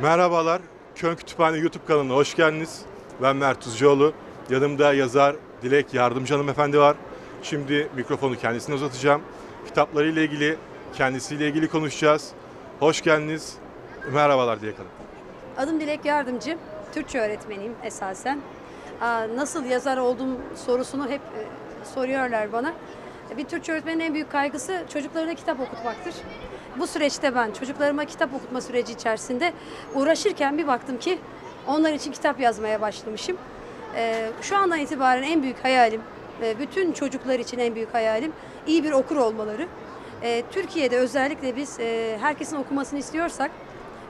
Merhabalar, Kön Kütüphane YouTube kanalına hoş geldiniz. Ben Mert Tuzcuoğlu. Yanımda yazar Dilek Yardımcı Hanımefendi var. Şimdi mikrofonu kendisine uzatacağım. Kitaplarıyla ilgili, kendisiyle ilgili konuşacağız. Hoş geldiniz. Merhabalar Dilek Hanım. Adım Dilek Yardımcı. Türkçe öğretmeniyim esasen. Nasıl yazar oldum sorusunu hep e, soruyorlar bana. Bir Türkçe öğretmenin en büyük kaygısı çocuklarına kitap okutmaktır. Bu süreçte ben çocuklarıma kitap okutma süreci içerisinde uğraşırken bir baktım ki onlar için kitap yazmaya başlamışım. Ee, Şu andan itibaren en büyük hayalim, e, bütün çocuklar için en büyük hayalim iyi bir okur olmaları. Ee, Türkiye'de özellikle biz e, herkesin okumasını istiyorsak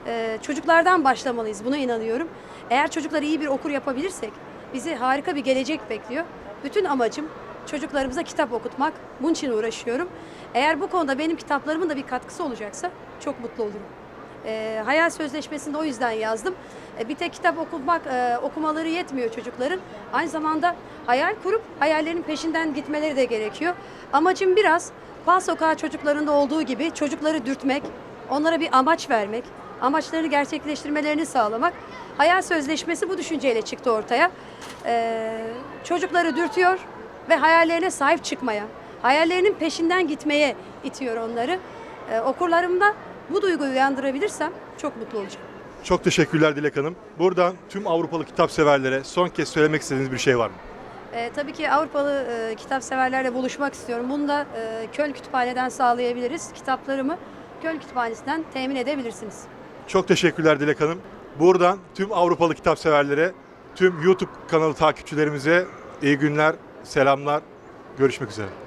ee, çocuklardan başlamalıyız. Buna inanıyorum. Eğer çocuklar iyi bir okur yapabilirsek bizi harika bir gelecek bekliyor. Bütün amacım çocuklarımıza kitap okutmak. Bunun için uğraşıyorum. Eğer bu konuda benim kitaplarımın da bir katkısı olacaksa çok mutlu olurum. Ee, hayal sözleşmesinde o yüzden yazdım. Ee, bir tek kitap okumak, e, okumaları yetmiyor çocukların. Aynı zamanda hayal kurup hayallerin peşinden gitmeleri de gerekiyor. Amacım biraz Bal Sokağı çocuklarında olduğu gibi çocukları dürtmek, onlara bir amaç vermek, amaçlarını gerçekleştirmelerini sağlamak. Hayal sözleşmesi bu düşünceyle çıktı ortaya. Ee, çocukları dürtüyor ve hayallerine sahip çıkmaya, hayallerinin peşinden gitmeye itiyor onları. Ee, okurlarımda bu duyguyu uyandırabilirsem çok mutlu olacağım. Çok teşekkürler Dilek Hanım. Buradan tüm Avrupalı kitap severlere son kez söylemek istediğiniz bir şey var mı? Ee, tabii ki Avrupalı e, kitap severlerle buluşmak istiyorum. Bunu da e, Köln Kütüphane'den sağlayabiliriz. Kitaplarımı Köln Kütüphanesi'nden temin edebilirsiniz. Çok teşekkürler Dilek Hanım. Buradan tüm Avrupalı kitap severlere, tüm YouTube kanalı takipçilerimize iyi günler, selamlar. Görüşmek üzere.